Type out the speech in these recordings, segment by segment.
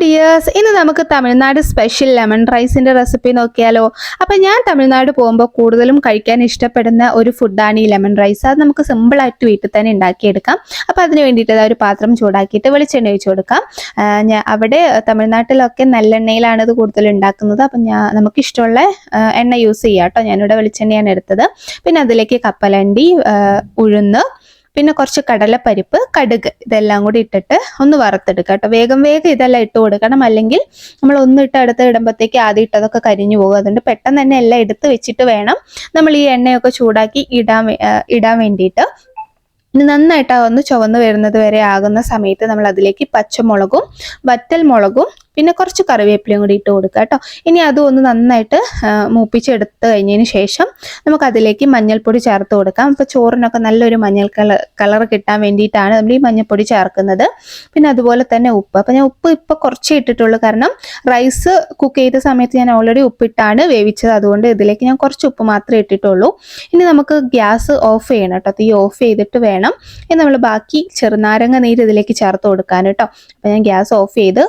Dears ഇന്ന് നമുക്ക് Tamil Nadu special lemon റൈസിന്റെ റെസിപ്പി നോക്കിയാലോ? അപ്പം ഞാൻ തമിഴ്നാട് പോകുമ്പോൾ കൂടുതലും കഴിക്കാൻ ഇഷ്ടപ്പെടുന്ന ഒരു ഫുഡാണ് ഈ ലെമൺ റൈസ് അത് നമുക്ക് സിമ്പിളായിട്ട് വീട്ടിൽ തന്നെ ഉണ്ടാക്കിയെടുക്കാം. അപ്പോൾ അതിന് വേണ്ടിയിട്ട് ഒരു പാത്രം ചൂടാക്കിയിട്ട് വെളിച്ചെണ്ണ ഒഴിച്ചു കൊടുക്കാം. ഞാൻ അവിടെ തമിഴ്നാട്ടിലൊക്കെ നല്ലെണ്ണയിലാണ് ഇത് കൂടുതൽ ഉണ്ടാക്കുന്നത്. അപ്പം ഞാൻ നമുക്കിഷ്ടമുള്ള എണ്ണ യൂസ് ചെയ്യാം കേട്ടോ. ഞാനിവിടെ വെളിച്ചെണ്ണയാണ് എടുത്തത്. പിന്നെ അതിലേക്ക് കപ്പലണ്ടി ഉഴുന്ന് പിന്നെ കുറച്ച് കടലപ്പരിപ്പ് കടുക് ഇതെല്ലാം കൂടി ഇട്ടിട്ട് ഒന്ന് വറുത്തെടുക്കുക കേട്ടോ. വേഗം വേഗം ഇതെല്ലാം ഇട്ട് കൊടുക്കണം. അല്ലെങ്കിൽ നമ്മൾ ഒന്ന് ഇട്ട് അടുത്ത് ഇടുമ്പോഴത്തേക്ക് ആദ്യം ഇട്ടതൊക്കെ കരിഞ്ഞു പോകും. അതുകൊണ്ട് പെട്ടെന്ന് തന്നെ എല്ലാം എടുത്ത് വെച്ചിട്ട് വേണം നമ്മൾ ഈ എണ്ണയൊക്കെ ചൂടാക്കി ഇടാൻ ഇടാൻ വേണ്ടിയിട്ട്. നന്നായിട്ട് ആ ഒന്ന് ചുവന്ന് വരുന്നത് വരെ ആകുന്ന സമയത്ത് നമ്മൾ അതിലേക്ക് പച്ചമുളകും വറ്റൽ മുളകും പിന്നെ കുറച്ച് കറിവേപ്പിലയും കൂടി ഇട്ട് കൊടുക്കുക കേട്ടോ. ഇനി അതും ഒന്ന് നന്നായിട്ട് മൂപ്പിച്ചെടുത്ത് കഴിഞ്ഞതിന് ശേഷം നമുക്ക് അതിലേക്ക് മഞ്ഞൾപ്പൊടി ചേർത്ത് കൊടുക്കാം. അപ്പോൾ ചോറിനൊക്കെ നല്ലൊരു മഞ്ഞൾ കളർ കിട്ടാൻ വേണ്ടിയിട്ടാണ് നമ്മൾ ഈ മഞ്ഞൾപ്പൊടി ചേർക്കുന്നത്. പിന്നെ അതുപോലെ തന്നെ ഉപ്പ്. അപ്പം ഞാൻ ഉപ്പ് ഇപ്പോൾ കുറച്ചേ ഇട്ടിട്ടുള്ളൂ. കാരണം റൈസ് കുക്ക് ചെയ്ത സമയത്ത് ഞാൻ ഓൾറെഡി ഉപ്പിട്ടാണ് വേവിച്ചത്. അതുകൊണ്ട് ഇതിലേക്ക് ഞാൻ കുറച്ച് ഉപ്പ് മാത്രമേ ഇട്ടിട്ടുള്ളൂ. ഇനി നമുക്ക് ഗ്യാസ് ഓഫ് ചെയ്യണം കേട്ടോ. തീ ഓഫ് ചെയ്തിട്ട് വേണം. ഇനി നമ്മൾ ബാക്കി ചെറുനാരങ്ങ നീര് ഇതിലേക്ക് ചേർത്ത് കൊടുക്കാൻ കേട്ടോ. അപ്പം ഞാൻ ഗ്യാസ് ഓഫ് ചെയ്ത്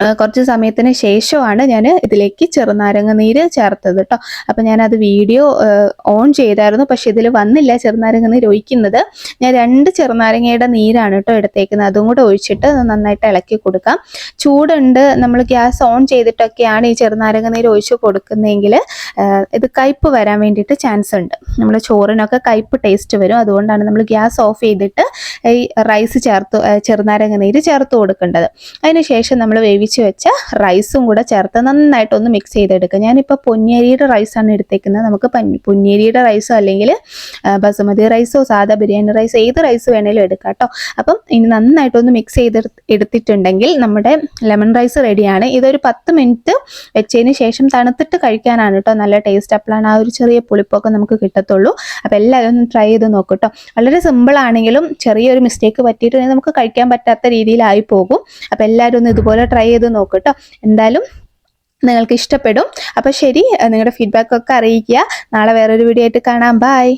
കുറച്ച് സമയത്തിന് ശേഷമാണ് ഞാൻ ഇതിലേക്ക് ചെറുനാരങ്ങ നീര് ചേർത്തത് കേട്ടോ അപ്പം ഞാനത് വീഡിയോ ഓൺ ചെയ്തായിരുന്നു. പക്ഷെ ഇതിൽ വന്നില്ല ചെറുനാരങ്ങ നീര് ഒഴിക്കുന്നത്. ഞാൻ രണ്ട് ചെറുനാരങ്ങയുടെ നീരാണ് കേട്ടോ എടുത്തേക്കുന്നത്. അതും കൂടെ ഒഴിച്ചിട്ട് നന്നായിട്ട് ഇളക്കി കൊടുക്കാം. ചൂടുണ്ട്. നമ്മൾ ഗ്യാസ് ഓൺ ചെയ്തിട്ടൊക്കെയാണ് ഈ ചെറുനാരങ്ങ നീര് ഒഴിച്ച് കൊടുക്കുന്നതെങ്കിൽ ഇത് കയ്പ്പ് വരാൻ വേണ്ടിയിട്ട് ചാൻസ് ഉണ്ട്. നമ്മൾ ചോറിനൊക്കെ കയ്പ്പ് ടേസ്റ്റ് വരും. അതുകൊണ്ടാണ് നമ്മൾ ഗ്യാസ് ഓഫ് ചെയ്തിട്ട് ഈ റൈസ് ചേർത്ത് ചെറുനാരങ്ങ നീര് ചേർത്ത് കൊടുക്കേണ്ടത്. അതിനുശേഷം നമ്മൾ വേവിച്ച് വെച്ച റൈസും കൂടെ ചേർത്ത് നന്നായിട്ടൊന്ന് മിക്സ് ചെയ്തെടുക്കുക. ഞാനിപ്പോൾ പൊന്നിയരിയുടെ റൈസാണ് എടുത്തേക്കുന്നത്. നമുക്ക് പൊന്നിയരിയുടെ റൈസോ അല്ലെങ്കിൽ ബസുമതി റൈസോ സാധാ ബിരിയാണി റൈസോ ഏത് റൈസ് വേണേലും എടുക്കാം കേട്ടോ. അപ്പം ഇനി നന്നായിട്ടൊന്ന് മിക്സ് ചെയ്ത് എടുത്തിട്ടുണ്ടെങ്കിൽ നമ്മുടെ ലെമൺ റൈസ് റെഡിയാണ് ഇതൊരു പത്ത് മിനിറ്റ് വെച്ചതിന് ശേഷം തണുത്തിട്ട് കഴിക്കാനാണ് കേട്ടോ. നല്ല ടേസ്റ്റ് അപ്പോഴാണ് ആ ഒരു ചെറിയ പുളിപ്പൊക്കെ നമുക്ക് കിട്ടത്തുള്ളൂ. അപ്പോൾ എല്ലാവരും ഒന്ന് ട്രൈ ചെയ്ത് നോക്കും കേട്ടോ. വളരെ സിമ്പിൾ ആണെങ്കിലും ചെറിയൊരു മിസ്റ്റേക്ക് പറ്റിയിട്ടുണ്ടെങ്കിൽ നമുക്ക് കഴിക്കാൻ പറ്റാത്ത രീതിയിലായി പോകും. അപ്പോൾ എല്ലാവരും ഒന്ന് ഇതുപോലെ ട്രൈ ചെയ്ത് നോക്കൂ കേട്ടോ എന്തായാലും നിങ്ങൾക്ക് ഇഷ്ടപ്പെടും. അപ്പോൾ ശരി നിങ്ങളുടെ ഫീഡ്ബാക്ക് ഒക്കെ അറിയിക്കുക. നാളെ വേറൊരു വീഡിയോ ആയിട്ട് കാണാം. ബൈ